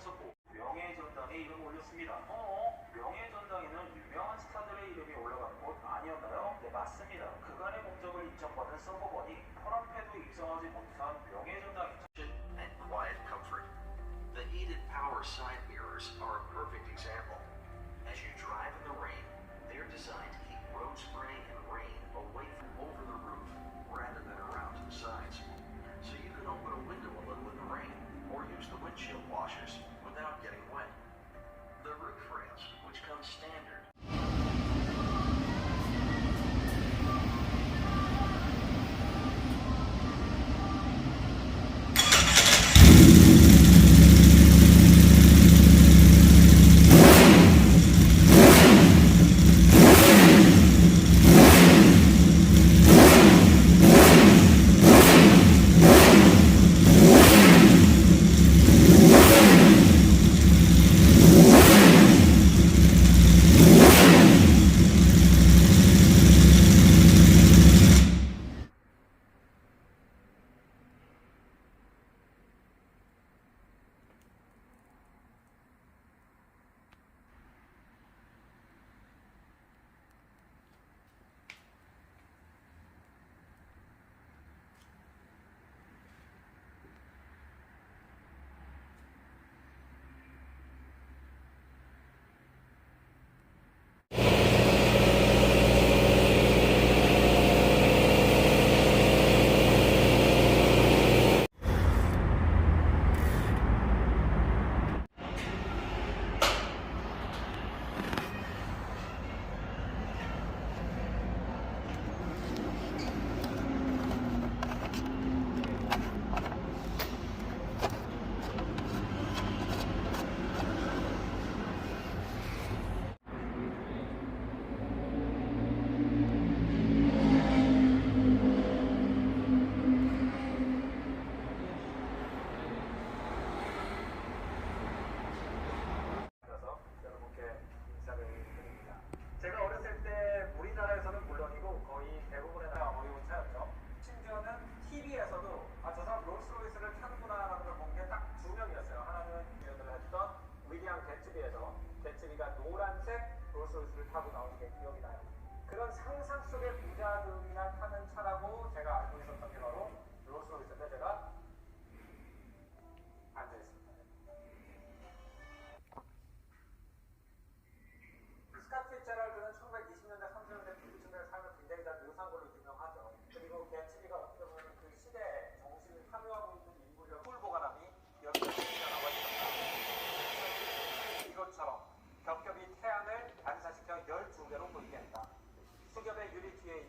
없었고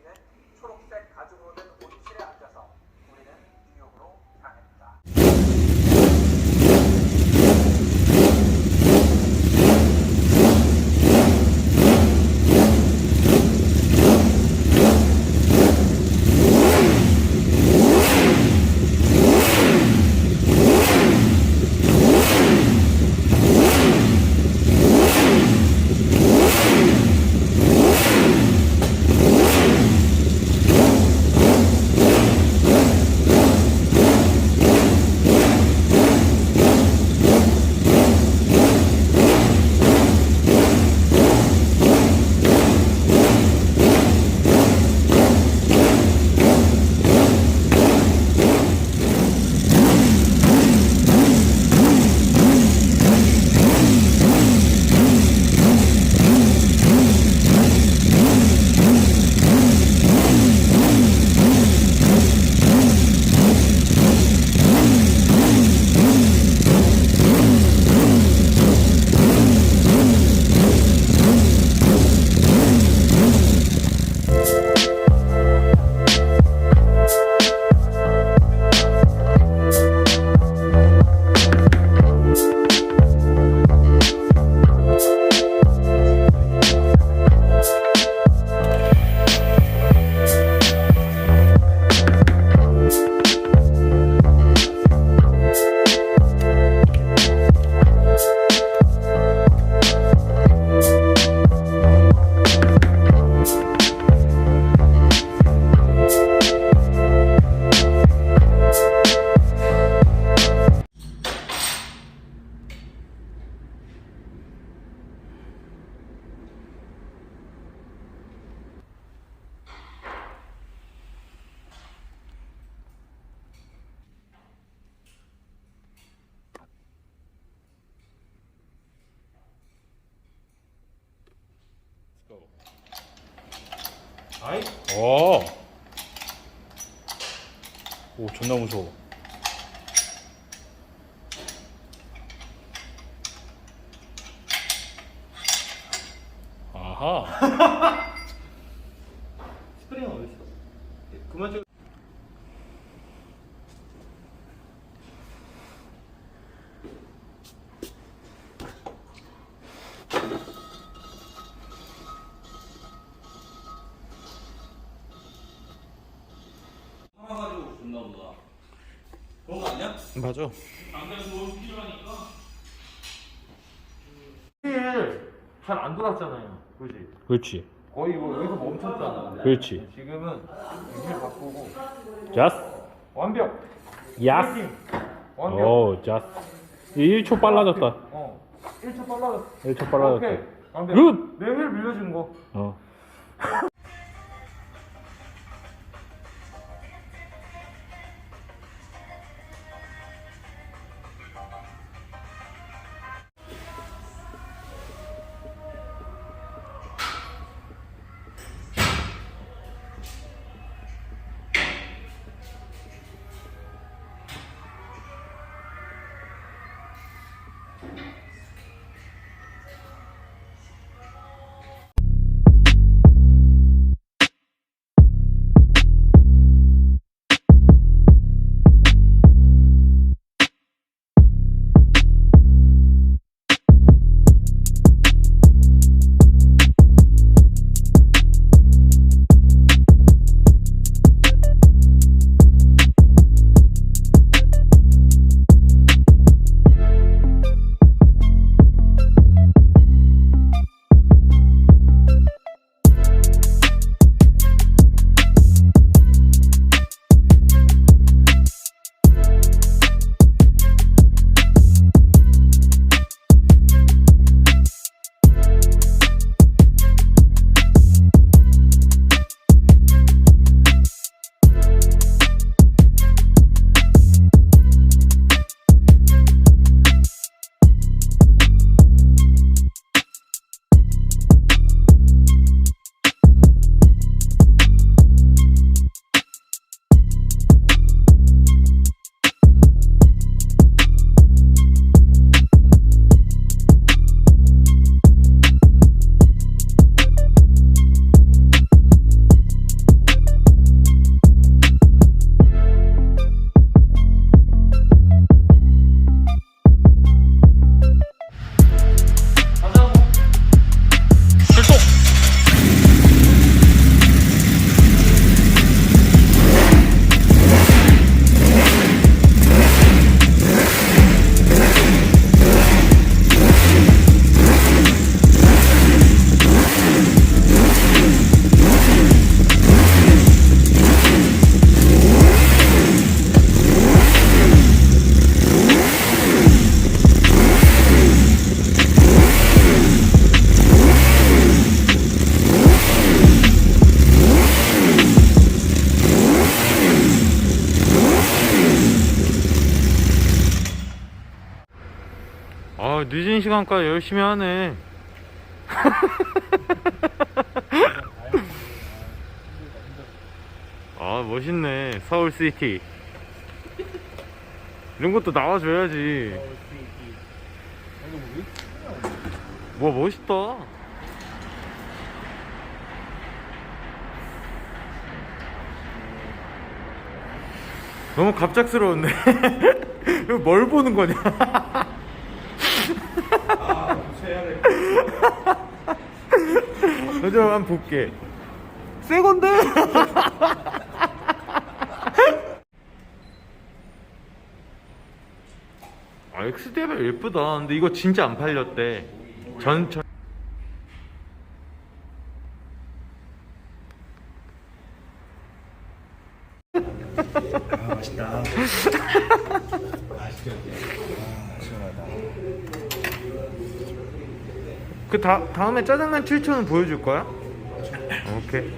유 그만 좀. 팔아가지고 줬나 보다. 그런 거 아니야? 맞아. 잘 안 돌았잖아요. 그지? 그렇지. 거의 뭐 여기서 멈췄잖아. 그렇지. 지금은 위치를 바꾸고 자스. 완벽. 야스. 완벽. 오, 자스. 1초 빨라졌다. 어. 1초 빨라졌어. 1초 빨라졌다. 오케이. 완벽. 굿! 내힐 밀려주는 거. 어. 아, 늦은 시간까지 열심히 하네. 아, 멋있네. 서울시티. 이런 것도 나와줘야지. 뭐 멋있다. 너무 갑작스러운데. 뭘 보는 거냐? 저 한번 볼게. 새 건데? 아, 엑스데벨 예쁘다. 근데 이거 진짜 안 팔렸대. 전, 전. 그 다, 다음에 짜장면 7천원 보여줄 거야? 오케이.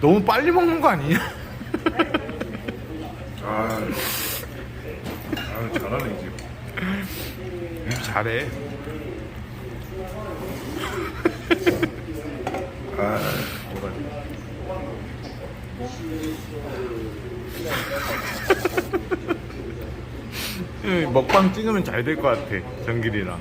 너무 빨리 먹는 거 아니냐? 잘하네 이제. 잘해. 아 뭐가 음, 먹방 찍으면 잘 될 것 같아. 정길이랑.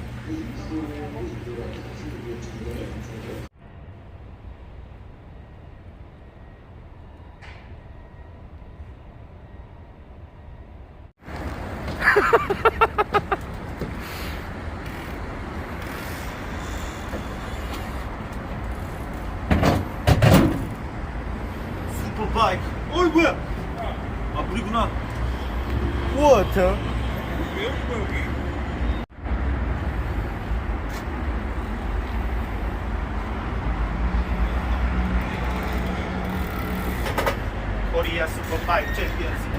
슈퍼바이크. 어이 뭐야? 아 물이구나. 워터. 왜 여기 뭐야 여기? 코리아 슈퍼바이크 챔피언스.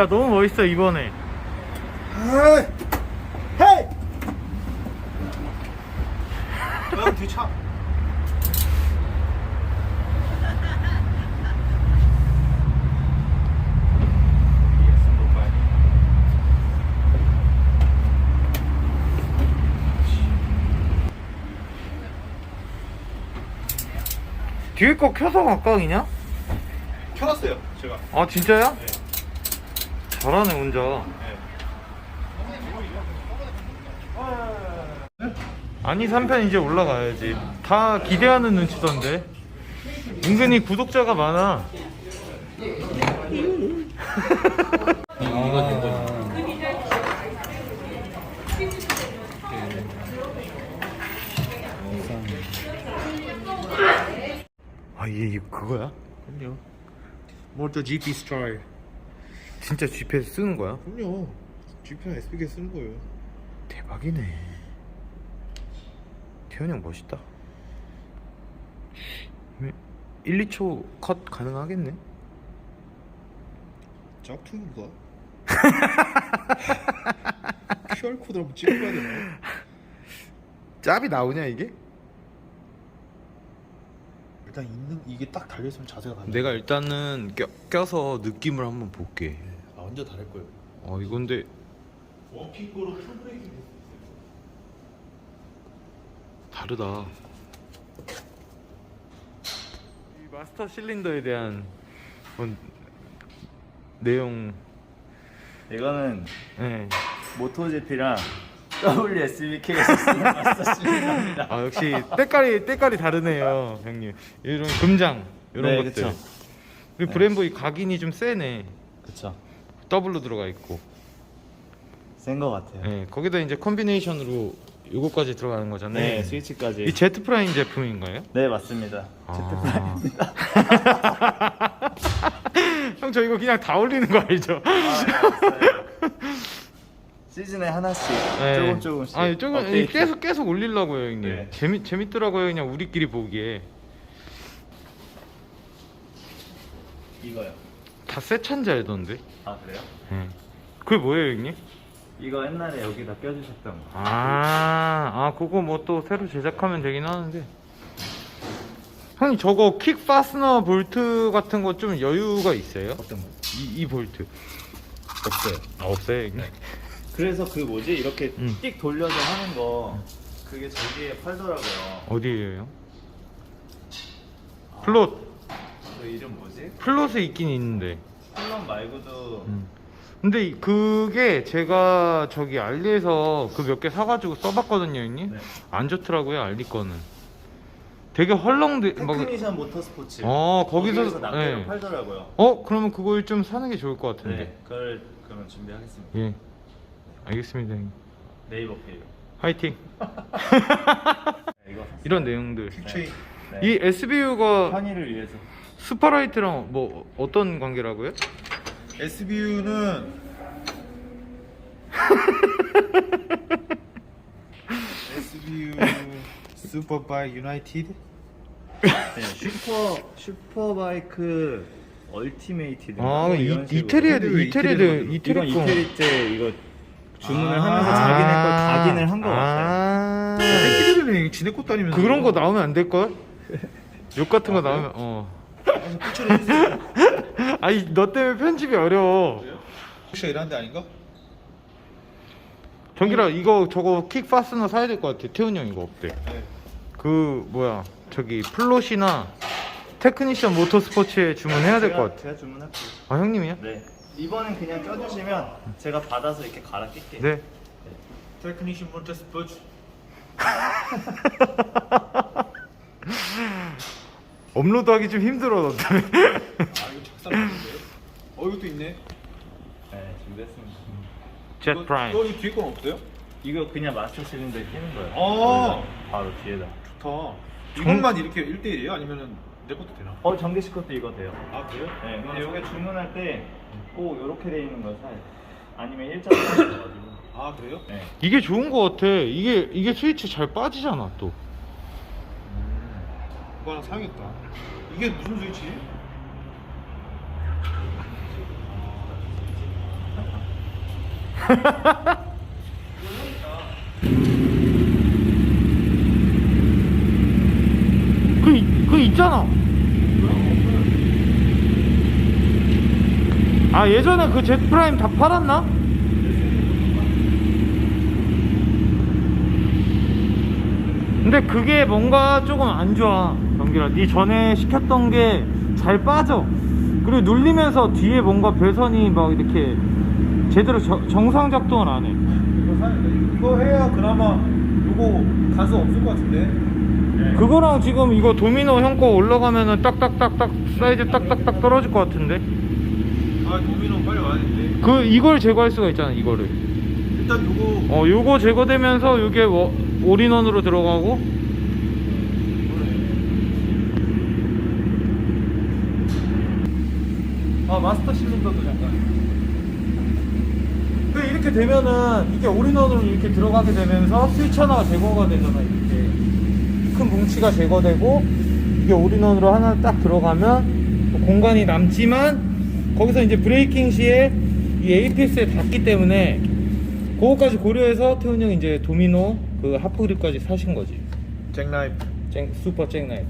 야 너무 멋있어 이번에. 헤이! 헤이! 형 뒤차. 뒤에 거 켜서 각각이냐? 켜놨어요, 제가. 아 진짜야? 네. 잘하네 혼자. 아니 3편 이제 올라가야지. 다 기대하는 눈치던데. 은근히 구독자가 많아. 아, 얘 이거 그거야? 그럼요. 모터 GP 스타일. 진짜 GPS 쓰는 거야? 그럼요. GP랑 SBK 쓰는 거예요. 대박이네. 태현이 형 멋있다. 1, 2초 컷 가능하겠네? 짝퉁인가? QR 코드 한번 찍어봐야 되나? 짭이 나오냐 이게? 일단 있는 이게 딱 달려 있으면 자세가 달라. 내가 일단은 껴, 껴서 느낌을 한번 볼게. 아 완전 다를 거예요. 어 이건데 원픽으로 풀브레이킹. 다르다. 이 마스터 실린더에 대한 어, 내용. 이거는 네. 모토GP랑 WSBK에서 쓰는 마스터십니다. 아 역시 때깔이 때깔이 다르네요, 형님. 이런 금장 이런 네, 것들. 그쵸. 그리고 브레인보이 각인이 좀 세네. 그쵸. 더블로 들어가 있고. 센 거 같아요. 네, 거기다 이제 컨비네이션으로 요거까지 들어가는 거잖아요. 네, 스위치까지. 이 제트 프라임 제품인가요? 네, 맞습니다. 아. 형저 이거 그냥 다 올리는 거 알죠? 시즌에 하나씩 네. 조금 조금씩. 아니 조금 업데이트. 계속 계속 올리려고요, 형님. 네. 재미 재밌더라고요, 그냥 우리끼리 보기에. 이거요. 다새 차인지 알던데. 아 그래요? 네. 그게 뭐예요, 형님? 이거 옛날에 여기다 껴주셨던 거. 아, 아 그거 뭐 또 새로 제작하면 되긴 하는데. 형님 저거 킥 파스너 볼트 같은 거 좀 여유가 있어요? 어떤 거? 이, 이 볼트. 없어요. 아, 없어요, 형님. 그래서 그 뭐지 이렇게 음. 띡 돌려서 하는 거 그게 저기에 팔더라고요. 어디에요? 플롯. 그 이름 뭐지? 플롯에 있긴 있는데. 플럼 말고도 음. 근데 이- 그게 제가 저기 알리에서 그 몇 개 사가지고 써봤거든요, 형님. 네. 안 좋더라고요, 알리 거는. 되게 헐렁대. 막... 테크니션 모터스포츠. 어, 거기서. 납대로 네. 팔더라고요. 어, 그러면 그걸 좀 사는 게 좋을 것 같은데. 네, 그걸 그러면 준비하겠습니다. 예. 알겠습니다, 형님. 네이버 페이로. 화이팅. 네, 이거 이런 내용들. 네. 이 SBU가 편의를 위해서. 스파라이트랑 뭐 어떤 관계라고요? SBU는 SBU 슈퍼바이크 유나이티드? 네, 슈퍼 슈퍼바이크 얼티메이티드. 아, 뭐 이, 이런 식으로. 이태리에도 근데 왜 이태리도 이태리로 이태리 이건 거. 이태리째 이거 주문을 아. 하면서 자기네 걸 각인을 한 거 같아요. 아. 새끼들은 지네 꽃 다니면서 그런 거 나오면 안 될 걸? 욕 같은 거 나오면 어. 해주세요. 아니 너 때문에 편집이 어려워. 혹시 이런 데 아닌가? 정기라 이거 저거 킥 파스너 사야 될 것 같아. 태훈이 형 이거 어때? 네. 그 뭐야 저기 플롯이나 테크니션 모터스포츠에 주문해야 될 것 같아. 제가 주문할게요. 아 형님이야? 네. 이번엔 그냥 껴주시면 제가 받아서 이렇게 갈아 낄게요. 네. 테크니션 몬테 스포츠. 업로드하기 좀 힘들어 너 때문에. 아 이거 작살 났는데요? 어 이것도 있네. 네, 준비했습니다. 젯 이거- 프라임. 이거 이 뒤에 건 없어요? 이거 그냥 마스터 실린더에 끼는 거예요. 아. 바로 뒤에다. 좋다. 이것만 이렇게 1대1이에요? 아니면은 내 것도 되나? 어, 전기식 것도 이거 돼요. 아 그래요? 네, 근데 여기 주문할 때꼭 이렇게 돼 있는 걸 사요. 아니면 일자로 가지고. 아 그래요? 네. 이게 좋은 것 같아. 이게 이게 스위치 잘 빠지잖아 또. 이거 하나 사야겠다. 이게 무슨 스위치지? 그, 이- 그 있잖아. 아, 예전에 그젯 프라임 다 팔았나? 근데 그게 뭔가 조금 안 좋아. 경기라. 네 전에 시켰던 게 잘 빠져. 그리고 눌리면서 뒤에 뭔가 배선이 막 이렇게 제대로 저- 정상 작동을 안 해. 이거 사야겠다. 이거 해야 그나마 이거 가수 없을 것 같은데. 그거랑 지금 이거 도미노 형 거 올라가면은 딱딱딱딱 사이즈 딱딱딱 떨어질 것 같은데 아 도미노 빨리 와야 되는데. 그 이걸 제거할 수가 있잖아 이거를. 일단 요거. 어 요거 제거되면서 요게 워- 올인원으로 들어가고. 아 마스터 실린더도 잠깐. 그 이렇게 되면은 이게 올인원으로 이렇게 들어가게 되면서 스위치 하나가 제거가 되잖아 이렇게. 큰 뭉치가 제거되고 이게 올인원으로 하나 딱 들어가면 또 공간이 남지만 거기서 이제 브레이킹 시에 이 APS에 닿기 때문에 그거까지 고려해서 태훈 형이 이제 도미노 그 하프 그립까지 사신 거지. 잭나이프. 쨍, 슈퍼 쨍나이트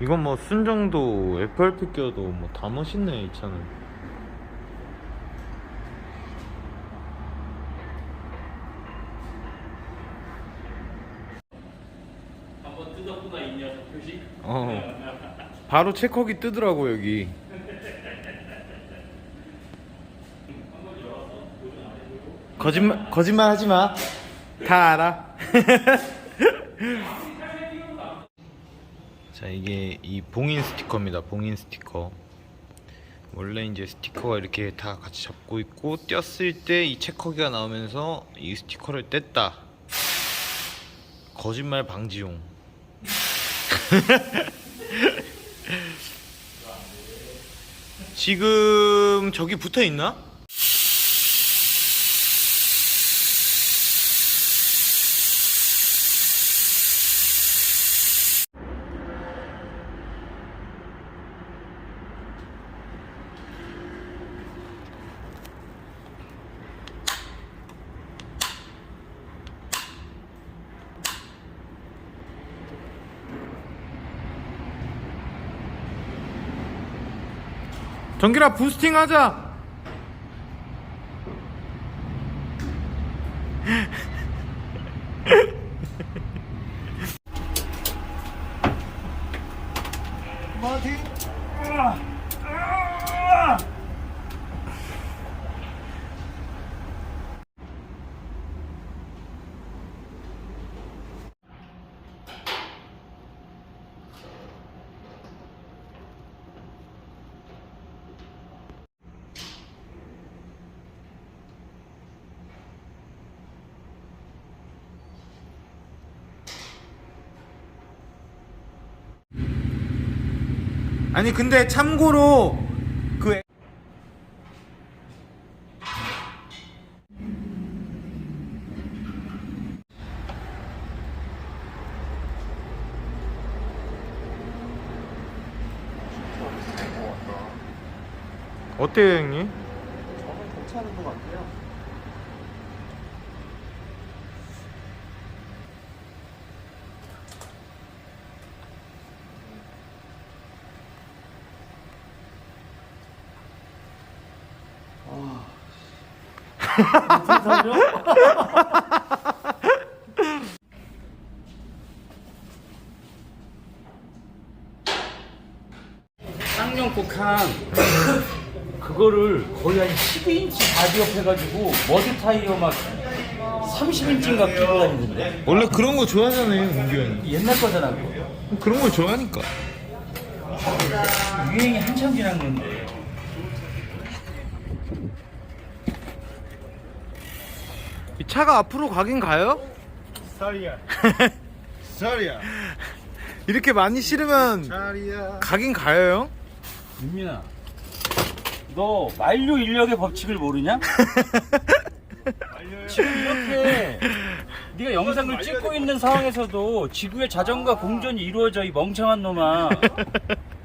이건 뭐 순정도 FRP 껴도 뭐 다 멋있네 이 차는 어 바로 체커기 뜨더라고 여기 거짓말 거짓말 하지 마. 다 알아. 자 이게 이 봉인 스티커입니다. 봉인 스티커. 원래 이제 스티커가 이렇게 다 같이 잡고 있고 뗐을 때 이 체커기가 나오면서 이 스티커를 뗐다. 거짓말 방지용. 지금 저기 붙어 있나? 정기라 부스팅 하자. 아니 근데 참고로 그 어때요 형님? 저는 괜찮은 것 같아요. 쌍용 곡한 그거를 거의 한 12인치 바디업 해가지고 머드 타이어 막 30인치인가 끼고 다니던데. 원래 그런 거 좋아하잖아요 문규 형이 옛날 거잖아 그거. 그런 걸 좋아하니까. 유행이 한참 지난 건데 차가 앞으로 가긴 가요? 쌀이야. 쌀이야. 이렇게 많이 실으면 쌀이야. 가긴 가요 윤민아 너 만류 인력의 법칙을 모르냐? 지금 이렇게 네가 영상을 찍고 있는 상황에서도 지구의 자전거 공전이 이루어져 이 멍청한 놈아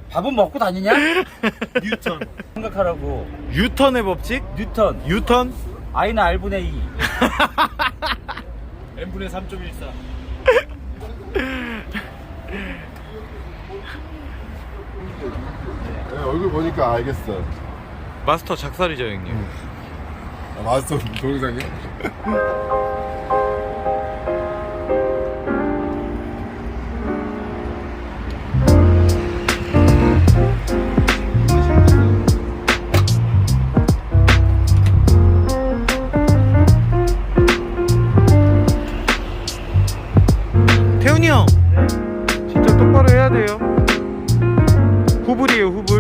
밥은 먹고 다니냐? 뉴턴. 생각하라고 유턴의 법칙? 뉴턴 유턴? I는 R분의 2 n분의 3.14. 네, 얼굴 보니까 알겠어. 마스터 작살이죠 형님 아, 마스터 동영상이? who